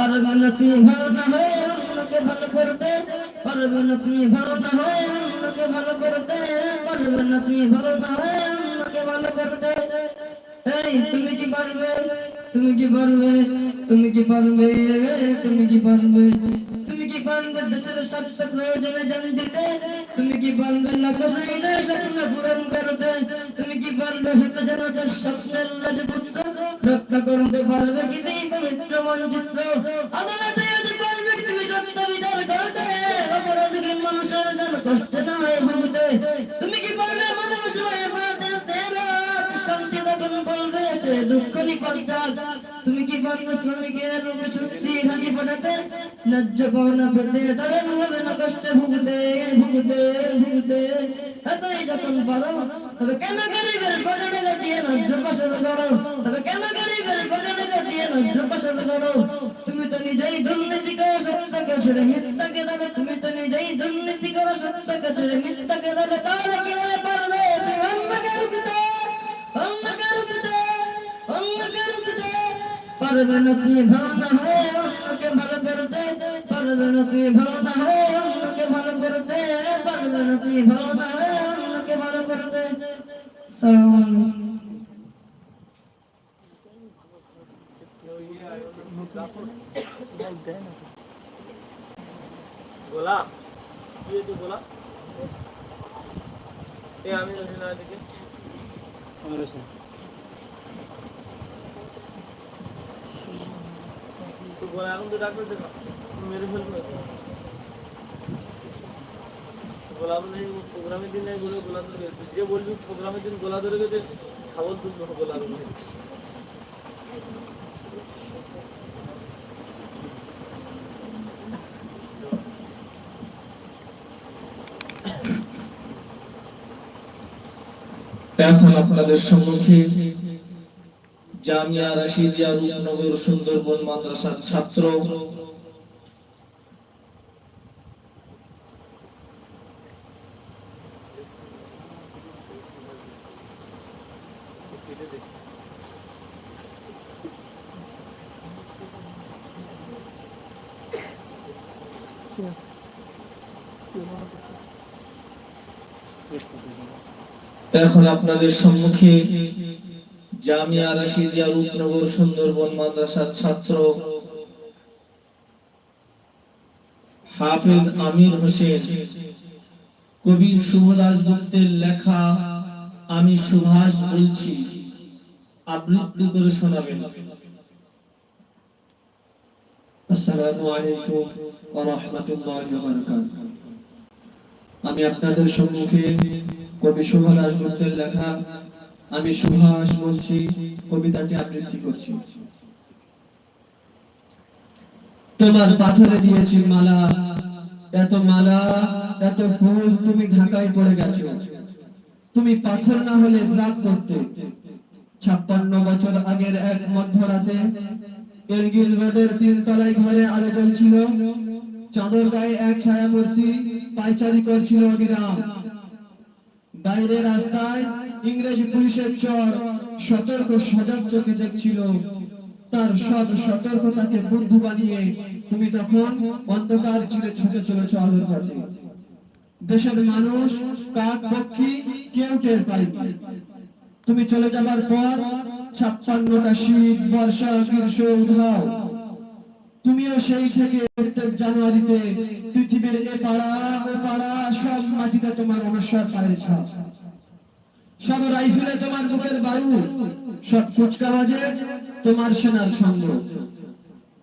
পারবে না তুমি ভালো না হয়ে অন্যকে ভালো করতে পারবে না তুমি ভালো না হয়ে অন্যকে ভালো করতে পারবে না তুমি ভালো না হয়ে অন্যকে ভালো করতে এই তুমি কি পারবে তুমি কি পারবে তুমি কি পারবে তুমি কি পারবে পারবে দেশের স্বার্থ প্রয়োজনে জান দিতে। তুমি কি পারবে লোকশাহীদের স্বপ্ন পূরণ করতে? তুমি কি পারবে হতে জনতার স্বপ্নের রাজপুত্র? রক্ষা করতে পারবে কি এই পবিত্র মঞ্চিত্র আদালতে আজ পারবে তুমি সত্য বিচার করতে। অপরাধীকে মানুষের যেন কষ্ট না হয় ভুগতে তুমি কি মানব সেবায় ভারতের শান্তি তখন বলবে, সে দুঃখ নিপজ্জাল তুমি কি পারবে শ্রমিকের রোগে সত্যি হাজি পাঠাতে ন্যায্য পাওনা পেতে তাদের হবে না কষ্টে ভুগতে ভুগতে ভুগতে। এতই যখন পারো, তবে কেন গরিবের পকেটে দিয়ে ন্যায্য পাশে করো? তবে কেন গরিবের পকেটে দিয়ে ন্যায্য পাশে করো? তুমি তো নিজেই দুর্নীতি করো সত্যকে ছেড়ে মিথ্যাকে দেবে তুমি তো নিজেই দুর্নীতি করো সত্যকে ছেড়ে মিথ্যাকে দেবে তাহলে কীভাবে পারবে তুমি অন্যকে রুখতে অন্যকে রুখতে অন্যকে রুখতে পারবে না তুমি ভালো না হয়ে অন্যকে ভালো করতে পারবে না তুমি ভালো না হয়ে অন্যকে ভালো করতে পারবে না তুমি ভালো না হয়ে অন্যকে ভালো করতে আসসালামু আলাইকুম গোলাপ কি হয়েছে গোলাপ এ আমি রসিনা দিকে তো গোলা তো মেরে গোলাপ নেই প্রোগ্রামের দিন নেই গোলা গোলা ধরে যে বলবি প্রোগ্রামের দিন গোলা ধরে গেছে আপনাদের সম্মুখে জামিয়া রাশিদিয়া রূপনগর সুন্দরবন মাদ্রাসার ছাত্র। এখন আপনাদের সম্মুখে জামিয়া রাশিদিয়া রূপনগর সুন্দরবন মাদ্রাসার ছাত্র হাফিজ আমির হোসেন। কবি শুভদাস গুপ্তের লেখা আমি সুভাষ বলছি। আবৃত্তি করে শোনাবেন। আসসালামু আলাইকুম ওয়া রাহমাতুল্লাহি ওয়া বারাকাতুহু। আমি আপনাদের সম্মুখে কবি সুভাষ গুপ্তের লেখা আমি সুভাষ বলছি, কবিতাটি আবৃত্তি করছি। তোমার পাথরে দিয়েছি মালা। এত মালা, এত ফুল তুমি ঢাকায় পড়ে গেছো। তুমি পাথর না হলে রাগ করতে। ছাপ্পান্ন বছর আগের এক মধ্যরাতে এরগিল রোডের তিন তলায় ঘরে আলো জ্বলছিল। চাঁদর গায়ে এক ছায়া ছায়ামূর্তি পায়চারি করছিল অবিরাম বাইরে রাস্তায় ইংরেজ পুলিশের চর সতর্ক সজাগ চোখে দেখছিল। তার সব সতর্কতাকে বন্ধু বানিয়ে তুমি তখন অন্ধকার চিরে ছুটে চলেছ আলোর পথে। দেশের মানুষ, কাক, পক্ষী কেউ টের পায়নি তুমি চলে যাবার পর ছাপ্পান্নটা শীত, বর্ষা, গ্রীষ্ম, উধাও। তুমিও সেই থেকে জানুয়ারিতে পৃথিবীর এ পাড়া, ও পাড়া, সব মাটিতে তোমার অনস্বর পায়ের ছাপ। সব রাইফেলে তোমার বুকের বায়ু সব কুচকাওয়াজে তোমার সেনার ছন্দ।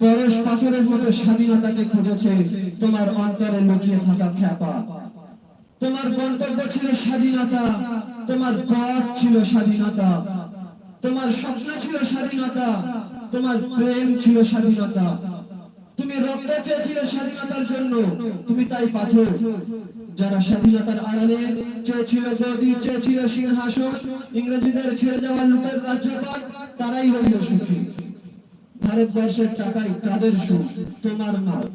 পরশ পাথরের মতো স্বাধীনতাকে খুঁজেছে তোমার অন্তরে লুকিয়ে থাকা খ্যাপা। তোমার গন্তব্য ছিল স্বাধীনতা, তোমার পথ ছিল স্বাধীনতা। তোমার স্বপ্ন ছিল স্বাধীনতা, তোমার প্রেম ছিল স্বাধীনতা। তুমি রক্ত চেয়েছিলে স্বাধীনতার জন্য, তুমি তাই পাথর। যারা স্বাধীনতার আড়ালে চেয়েছিল গদি, চেয়েছিল সিংহাসন, ইংরেজিদের ছেড়ে যাওয়া লুটের রাজ্যপাল, তারাই রইল সুখী। ভারতবর্ষের টাকাই তাদের সুখ, তোমার নয়।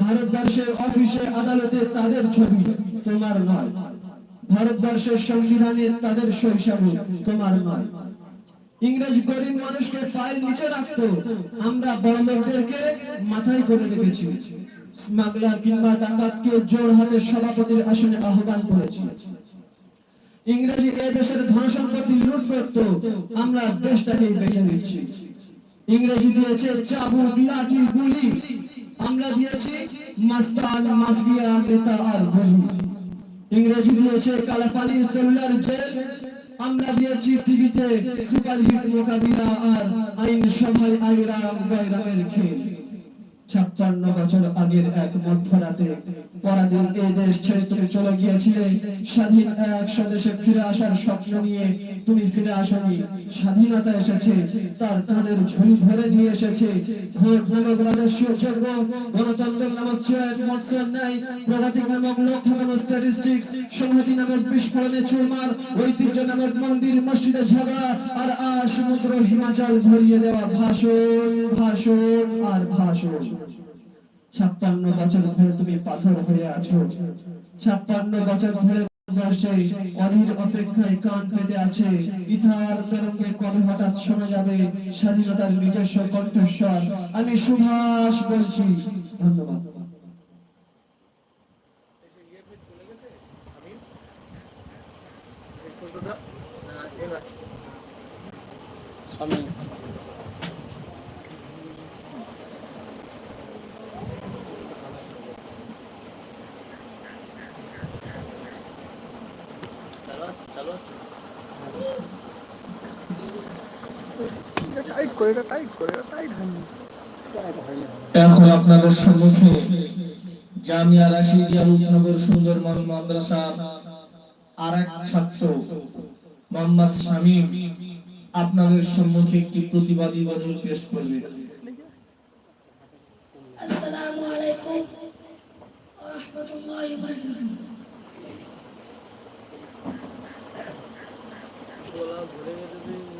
ভারতবর্ষের অফিসে আদালতে তাদের ছবি, তোমার নয়। ভারতবর্ষের সংবিধানে তাদের শৈশব, তোমার নয়। ইংরেজ গরিব মানুষকে পায়ের নিচে রাখতো। আমরা বড় লোকদেরকে মাথায় করে রেখেছি। স্মাগলার কিংবা ডাকাতকে জোর হাতে সভাপতির আসনে আহ্বান করেছি। ইংরেজি এ দেশের ধন সম্পত্তি লুট করত। আমরা দেশটাকে বেঁচে দিচ্ছি ইংরেজি দিয়েছে চাবুক লাঠি গুলি। আমরা দিয়েছি মাস্তান, মাফিয়া নেতা আর গুলি। ইংরেজি দিয়েছে কালাপানি সেলুলার জেল। আমরা দিয়েছি টিভিতে সুপারহিট মোকাবিলা আর আইন সভায় আইরাম গায়রামের খেল। ছাপ্পান্ন বছর আগের এক মধ্যরাতে। পরাধীন এই দেশ ছেড়ে তুমি চলে গিয়েছিলে। স্বাধীন এক স্বদেশে ফিরে আসার স্বপ্ন নিয়ে তুমি ফিরে আসনি। স্বাধীনতা এসেছে, তার কাঁধের ঝুলি ভরে দিয়ে এসেছে। ভোট নামক রাজস্বীয় যোগ্য নামক চিরায়ত মৎস্য ন্যায় প্রগতি নামক স্ট্যাটিস্টিক্স সংহতি নামক বিস্ফোরণে চুরমার, ঐতিহ্য নামক মন্দির, মসজিদে ঝগড়া, আর আ সমুদ্র হিমাচল ভরিয়ে দেওয়া ভাষণ ভাষণ, আর ভাষণ। ছাপ্পান্ন বছর ধরে তুমি পাথর হয়ে আছো। ছাপ্পান্ন বছর ধরে অধীর অপেক্ষায় হঠাৎ শোনা যাবে স্বাধীনতার কণ্ঠস্বর? আমি সুভাষ বলছি। ধন্যবাদ এই ছোটটা আহ, এবার সামনে চালু আছে চালু আছে টাইট করে এটা টাইট করে এটা টাইট হয়নি। এখন আপনাদের সম্মুখে জামিয়া রাশিদিয়া রূপনগর সুন্দরবন মাদ্রাসা আর এক ছাত্র মোহাম্মদ শামীম আপনাদের সম্মুখে একটি প্রতিবাদী গজল পেশ করবে। আসসালামু আলাইকুম ওয়া রাহমাতুল্লাহি ওয়া বারাকাতুহু। গেছে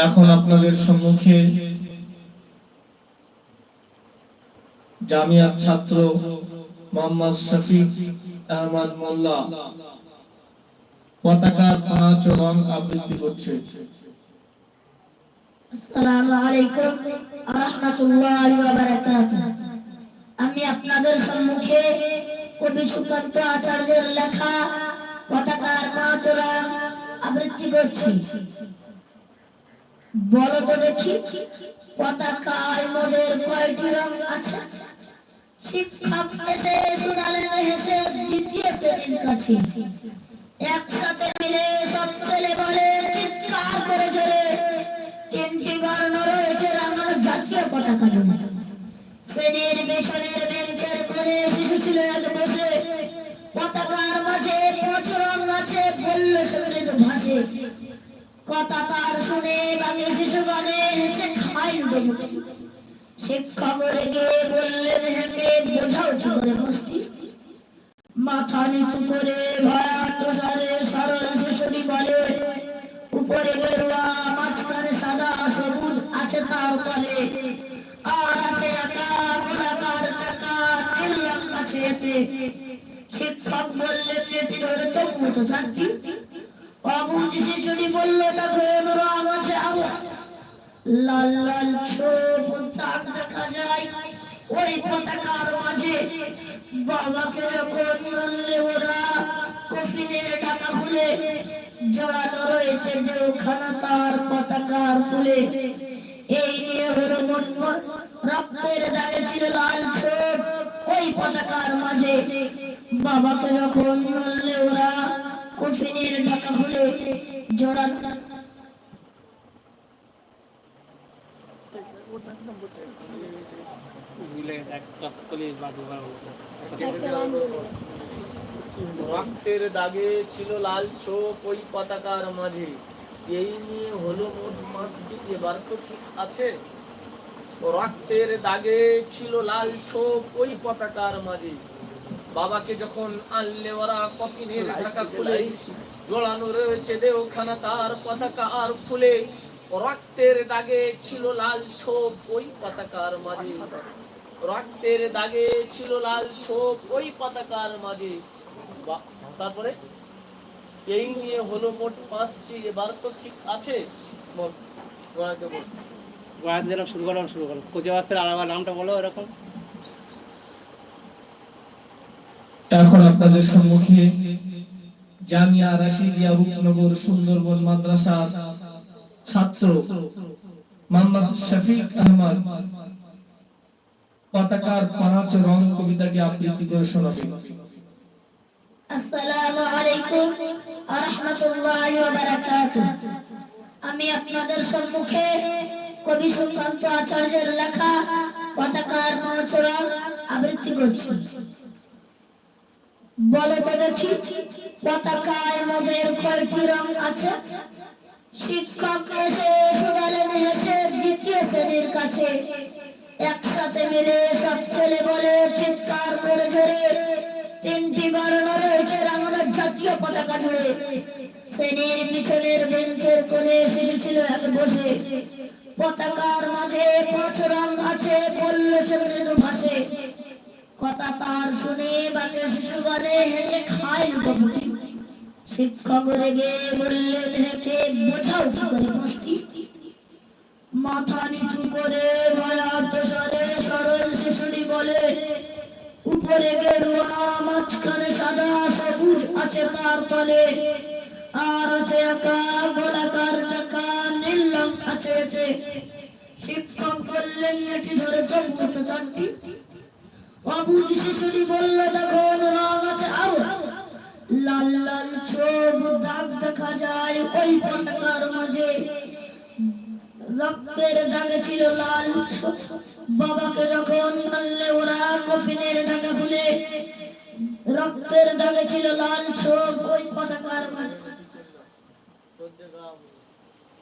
এখন আপনাদের সম্মুখে জামিয়ার ছাত্র মোহাম্মদ শফিক আহমদ মোল্লা পতাকার পাঁচ রং আবৃত্তি করছে। আমি আপনাদের সম্মুখে কবি সুকান্ত আচার্যের লেখা পতাকার পাঁচরা আবৃত্তি করছি। বলো তো দেখি পতাকায় মোদের কয়টি রং আছে? শিক্ষক এসে হেসে কাছে। একসাথে মিলে সব ছেলে বলে চিৎকার করে জোরে তিনটি বর্ণ রয়েছে রাঙানো জাতীয় পতাকা জমা। শ্রেণির পেছনের বেঞ্চের করে শিশু ছিল এক বসে। পতাকার মাঝে পাঁচ রং আছে, বলল মৃদু ভাসে। কথা তার শুনে বাকি শিশুগণে হেসে খাই দেবুটি শিক্ষক রেগে বললেন হেঁকে বোঝাও কি করে বসছি? মাথা নিচু করে ভয়াত সারে সরল শিশুটি বলে, উপরে গেরুয়া, মাঝখানে সাদা, সবুজ আছে তার তলে। আর আছে একা গোলাকার চাকা রং আছে এতে শিক্ষক বললেন এটি ধরে তবু তো চারটি অবুঝ শিশুটি বলল তখন রং আছে আবার লাল লাল ছোপ দাগ দেখা যায় ওই পতাকার মাঝে। বাবাকে যখন বললে ওরা কফিনের টাকা খুলে, জড়ানো রয়েছে দেওখানা তার পতাকার ফুলে। এই নিয়ে হলো মন মন, রক্তের দাগে ছিল লাল ছোপ ওই পতাকার মাঝে। বাবাকে যখন বললে ওরা কফিনের কলি বাজু বাজু রক্তের দাগে ছিল লাল চোখ ওই পতাকার মাঝে। এই নিয়ে হলো মোট মসজিদ এবার তো ঠিক আছে। রক্তের দাগে ছিল লাল ছোপ ওই পতাকার মাঝে। বাবাকে যখন আনলে ওরা কফিনের ঢাকা খুলে জোড়ানো রয়েছে দেওখানা তার পতাকা আর ফুলে। রক্তের দাগে ছিল লাল ছোপ ওই পতাকার মাঝে। রক্তের দাগে ছিল লাল ছোপ ওই পতাকার মাঝে। বা- তারপরে? এই নিয়ে হলো মোট পাঁচটি। এবার তো ঠিক আছে। শুরু করলাম শুরু করলাম কোচে ফের আলাদা নামটা বলো এরকম। এখন আপনাদের সম্মুখে জামিয়া রাশিদিয়া রূপনগর সুন্দরবন মাদ্রাসার ছাত্র মোহাম্মদ শফিক আহমদ পতাকার পাঁচ রং কবিতাটি আবৃত্তি করে শোনাবে। আসসালামু আলাইকুম ওয়া রাহমাতুল্লাহি ওয়া বারাকাতুহু। আমি আপনাদের সম্মুখে কবি সুকান্ত আচার্যের লেখা পতাকার মনোচরা আবৃত্তি করছি। বলো তো দেখি, পতাকায় মোদের কয়টি রং আছে? শিক্ষক এসে শুধালেন হেসে দ্বিতীয় শ্রেণির কাছে। একসাথে মিলে সব ছেলে বলে চিৎকার করে ঝরে তিনটি বর্ণ রয়েছে রাঙানোর জাতীয় পতাকা জুড়ে। শ্রেণির পিছনের বেঞ্চের কোণে শিশু ছিল এক বসে। পতাকার মাঝে পাঁচ রং আছে বলল মৃদু ভাসে কথা তার শুনে বাকি শিশু গলে হেসে খায় শিক্ষক রেগে বললেন হেঁটে বোঝাও কি করে মুষ্টি মাথা নিচু করে ভয়ার্থ স্বরে সরল শিশুটি বলে, উপরে গেরুয়া, মাঝখানে সাদা, সবুজ আছে তার তলে। আর আছে একা গোলাকার চাকা, নীল রং আছে এতে। শিক্ষক বললেন, এটি ধরে তো চারটি। অবুঝ শিশুটি বলল দেখো রং আছে আরও। লাল লাল চোখ, দাগ দেখা যায় ওই পতাকার মাঝে। রক্তের দাগে ছিল লাল বাবাকে যখন মারলে ওরা কফিনের ঢাকা খুলে রক্তের দাগে ছিল লাল ছোপ ওই পতাকার মাঝে।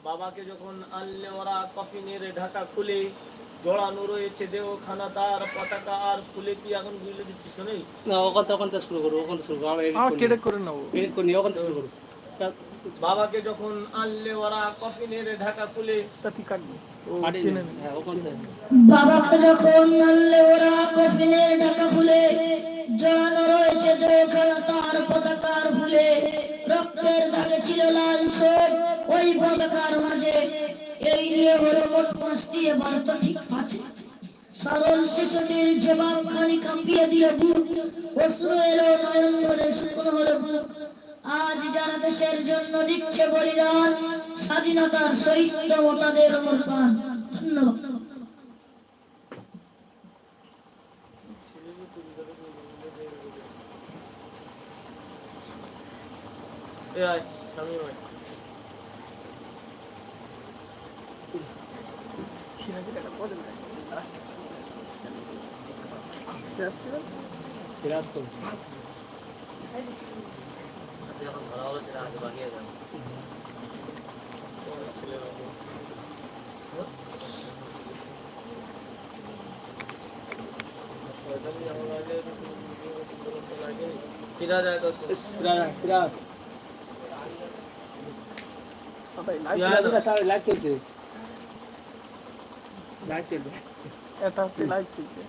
বাবাকে যখন আনলে, ওরা কফিনের ঢাকা খুলে। জড়ানো রয়েছে দেওখানা তার পতাকা আর ফুলে কি এখন বুঝলে দিচ্ছিস নেই না ওখান থেকে ওখান থেকে শুরু করব ওখান থেকে শুরু করব আমরা করি কেটে করে নেব edit করি নি, ওখান থেকে শুরু করব। তা- বাবাকে যখন আনলে ওরা কফিনের ঢাকা খুলে তা তুই কাটবি। হ্যাঁ থেকে। বাবাকে যখন মারলে ওরা কফিনের ঢাকা খুলে জড়ানো রয়েছে দেখানা তার পতাকার ফুলে। রক্তের দাগে ছিল লাল ছোপ ওই পতাকার মাঝে এই নিয়ে এবার তো ঠিক আছে। সরল শিশুটির জবাব খানি কাঁপিয়ে দিয়ে বুক অশ্রু এলো নয়ন ধরে হলো বুক। আজ যারা দেশের জন্য দিচ্ছে বলিদান, স্বাধীনতার সহিত তাদের ধন্যবাদ। এ আয়, স্বামী ভাই সিরাজ সিরাজ আয় তো সিরাজ সিরাজ লাইভ চলছে চলছে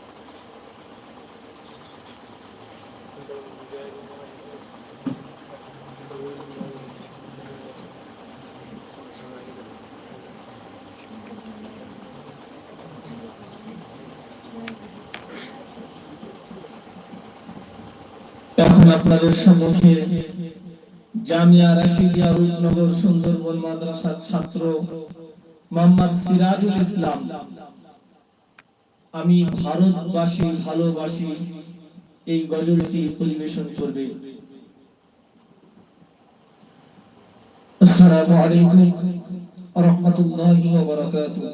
এখন আপনাদের সম্মুখে জামিয়া রাশিদিয়া রূপনগর সুন্দরবন মাদ্রাসার ছাত্র মোহাম্মদ সিরাজুল ইসলাম। আমি ভারতবাসী ভালোবাসি, এই গজলটি পরিবেশন করবে। আসসালামু আলাইকুম ওয়া রাহমাতুল্লাহি ওয়া বারাকাতুহু।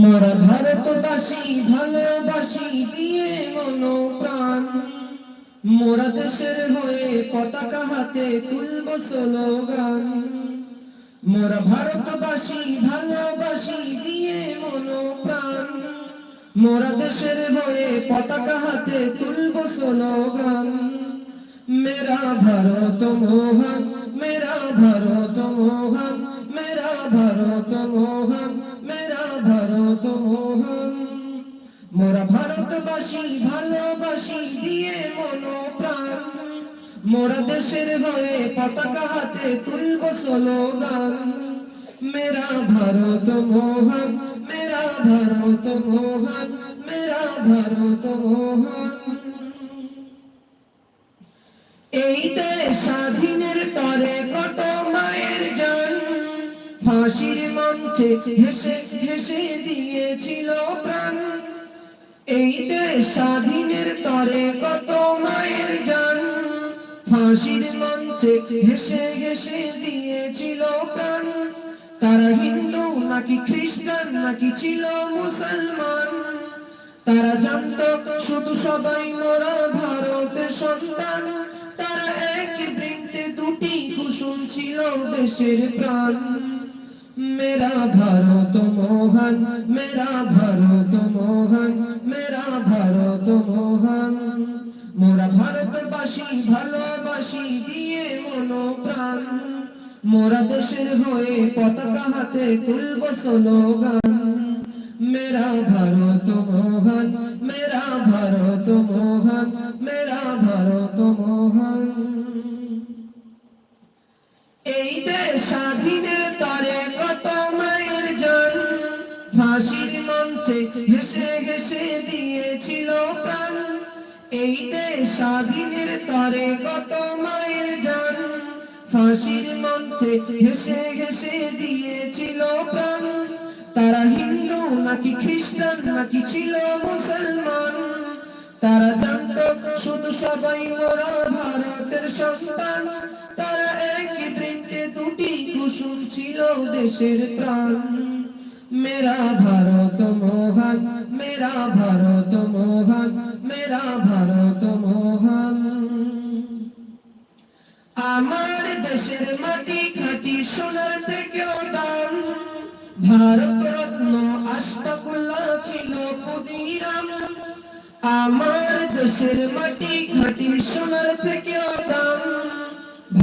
মোরা ভারতবাসী ভালোবাসি দিয়ে মোরা দেশের হয়ে পতাকা হাতে তুলব স্লোগান। মোরা ভারতবাসী ভালোবাসি দিয়ে মনো প্রাণ মোরা দেশের হয়ে পতাকা হাতে তুলব স্লোগান। মেরা ভারত মোহন, মেরা ভারত মোহন, মেরা ভারত মোহন, মেরা ভারত মোহন। মোরা ভারতবাসী ভালোবাসি দিয়ে মনো প্রাণ মোরা দেশের হয়ে পতাকা হাতে তুলব স্লোগান। মেরা ভারত মোহন, মেরা ভারত মোহন, মেরা ভারত মোহন। এই দেশ স্বাধীনের তরে কত মায়ের জান। ফাঁসির মঞ্চে হেসে হেসে দিয়েছিল প্রাণ। এই দেশ স্বাধীনের তরে কত মায়ের জান। ফাঁসির মঞ্চে হেসে হেসে দিয়েছিল প্রাণ। তারা হিন্দু নাকি খ্রিস্টান, নাকি ছিল মুসলমান? তারা জানত শুধু সবাই মোরা ভারতের সন্তান। তারা এক বৃত্তে দুটি কুসুম ছিল দেশের প্রাণ। মেরা ভারত মোহন, মেরা ভারত মোহন, মেরা ভারত মোহন। ভারতবাসী, ভালোবাসি দিয়ে মনো প্রাণ মোরা দেশের হয়ে পতাকা হাতে তুলব স্লোগান। মেরা ভারত মোহন, মেরা ভারত মোহন, মেরা ভারত মোহন। এই দেশ স্বাধীনের তরে কত মায়ের এই স্বাধীনের তরে কত মায়ের জন। ফাঁসির মঞ্চে হেসে হেসে দিয়েছিল প্রাণ। তারা হিন্দু নাকি খ্রিস্টান, নাকি ছিল মুসলমান? তারা জানত শুধু সবাই মোরা ভারতের সন্তান। তারা এক বৃন্তে দুটি কুসুম ছিল দেশের প্রাণ মেরা ভারত মোহন, মেরা ভারত মোহন। মেরা ভারত মোহন। আমার দেশের মাটি খাঁটি সোনার থেকেও দাম। ভারত রত্ন আশফাকুল্লাহ ছিল ক্ষুদিরাম। আমার দেশের মাটি খাঁটি সোনার থেকেও দাম।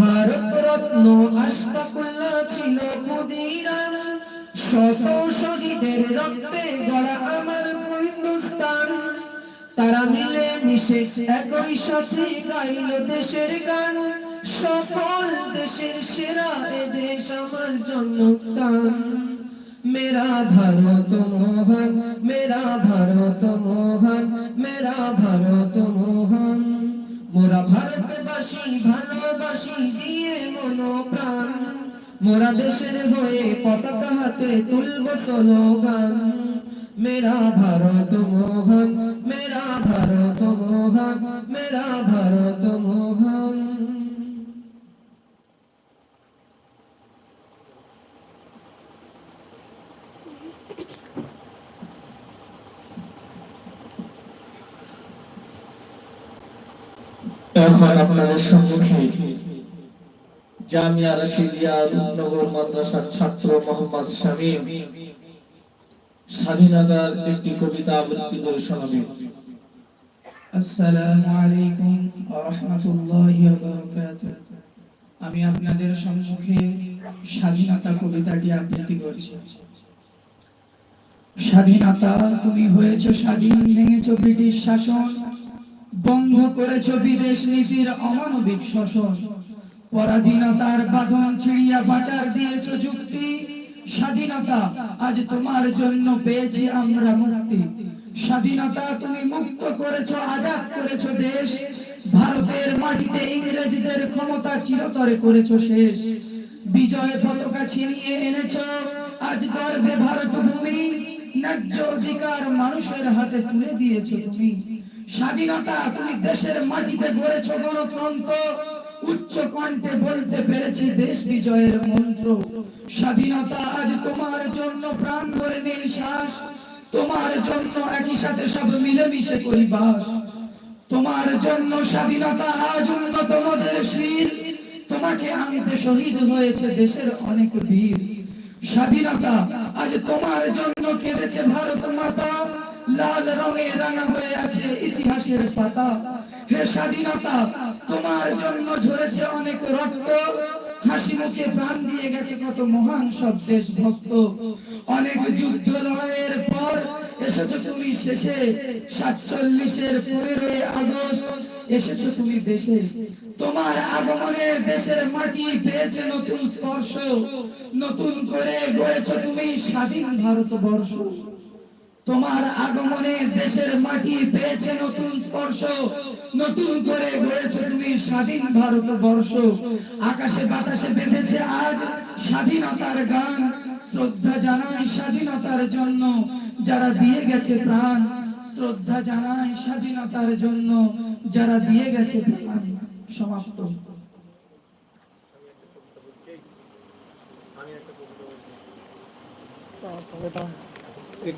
ভারত রত্ন আশফাকুল্লাহ ছিল ক্ষুদিরাম। শত শহীদের রক্তে গড়া আমার হিন্দুস্তান তারা মিলে মিশে একই সাথে গাইল দেশের গান। সকল দেশের সেরা এ দেশ আমার জন্মস্থান। মেরা ভারত মোহন, মেরা ভারত মোহন, মেরা ভারত মোহন। মোরা ভারতবাসী, ভালোবাসি দিয়ে মনো প্রাণ মোরা দেশের হয়ে পতাকা হাতে তুলব স্লোগান। মেরা ভারত মোহন মেরা ভারত মোহন মেরা ভারত মোহন এখন আপনাদের সম্মুখে জামিয়া রাশিদিয়া রূপনগর মাদ্রাসার ছাত্র মোহাম্মদ শামীম স্বাধীনতার একটি কবিতা আবৃত্তি করে শোনাবে। আসসালামু আলাইকুম ওয়া রাহমাতুল্লাহি ওয়া বারাকাতুহু। আমি আপনাদের সম্মুখে স্বাধীনতা কবিতাটি আবৃত্তি করছি। স্বাধীনতা, তুমি হয়েছো স্বাধীন, ভেঙেছো ব্রিটিশ শাসন, বন্ধ করেছ বিদেশ নীতির অমানবিক শোষণ। পরাধীনতার বাঁধন ছিড়িয়া বাঁচার দিয়েছ যুক্তি স্বাধীনতা, আজ তোমার জন্য পেয়েছি আমরা মুক্তি। স্বাধীনতা তুমি মুক্ত করেছ, আজাদ করেছ দেশ। ভারতের মাটিতে ইংরেজদের ক্ষমতা চিরতরে করেছ শেষ। বিজয় পতাকা ছিনিয়ে এনেছো, আজ গর্বে ভারত ভূমি। ন্যায্য অধিকার মানুষের হাতে তুলে দিয়েছ তুমি। স্বাধীনতা তুমি দেশের মাটিতে গড়েছো গণতন্ত্র। উচ্চ কণ্ঠে বলতে পেরেছি দেশ বিজয়ের মন্ত্র স্বাধীনতা আজ তোমার জন্য প্রাণ ভরে নিঃশ্বাস তোমার জন্য একই সাথে সব মিলেমিশে করি বাস তোমার জন্য স্বাধীনতা আজ উন্নতম দেশের তোমাকে আনতে শহীদ হয়েছে দেশের অনেক বীর। স্বাধীনতা আজ তোমার জন্য কেঁদেছে ভারত মাতা। লাল রঙে রাঙা হয়ে আছে ইতিহাসের পাতা। হে স্বাধীনতা, তোমার জন্য ঝরেছে অনেক রক্ত। হাসি প্রাণ দিয়ে গেছে কত মহান সব দেশভক্ত। অনেক যুদ্ধ লড়াইয়ের পর এসেছ তুমি শেষে, সাতচল্লিশের পনেরোই আগস্ট এসেছ তুমি দেশে। তোমার আগমনে দেশের মাটি পেয়েছে নতুন স্পর্শ, নতুন করে গড়েছ তুমি স্বাধীন ভারতবর্ষ। তোমার আগমনে দেশের মাটি পেয়েছে নতুন স্পর্শ। নতুন করে গড়েছ তুমি স্বাধীন ভারতবর্ষ। আকাশে বাতাসে বেঁধেছে আজ স্বাধীনতার গান। শ্রদ্ধা জানাই স্বাধীনতার জন্য যারা দিয়ে গেছে প্রাণ। শ্রদ্ধা জানাই স্বাধীনতার জন্য যারা দিয়ে গেছে প্রাণ। সমাপ্ত। একটু আমি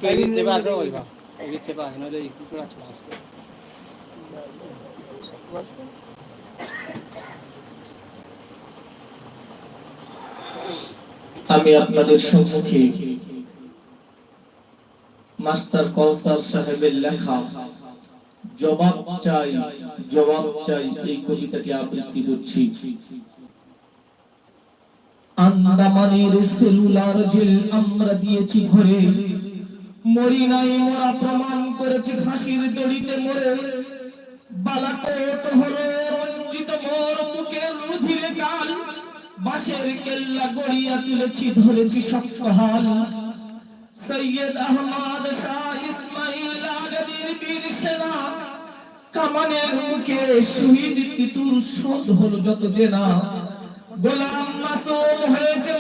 আপনাদের সম্মুখে মাস্টার কৌসার সাহেবের লেখা, জবাব চাই জবাব চাই এই কবিতাটি আবৃত্তি করছি। আন্দামানের সেলুলার জেল আমরা দিয়েছি ভরে। মরি নাই মোরা প্রমাণ করেছি ফাঁসির দড়িতে মরে। বালাকোট হলো রঞ্জিত মোর বুকের রুধিরে গাল। বাঁশের কেল্লা গড়িয়া তুলেছি, ধরেছি শক্ত হাল। সৈয়দ আহমদ শাহ ইসমাইল আগামীর বীর সেনা। কামানের মুখে শহীদ তিতুর শোধ হলো যত দেনা। গোলাম মাসুম হয়েছে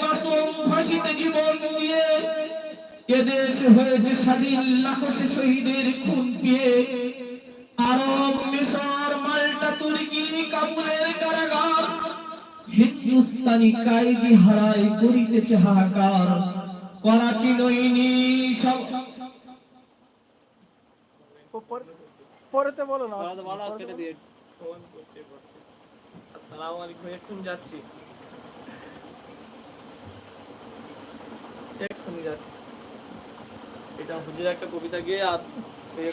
এদেশ হয়েছে স্বাধীন লাখো শহীদের খুন পেয়ে। আরব মিশর মাল্টা তুর্কি কাবুলের কারাগার। হিন্দুস্তানি কায়দি হারাই করিতেছে হাহাকার। করাচি নইনি সব পরেতে বলো না। কেটে দিয়ে। আসসালামু আলাইকুম যাচ্ছি। এক্ষুনি যাচ্ছি। এটা হুজুর একটা কবিতা গিয়ে আর ইয়ে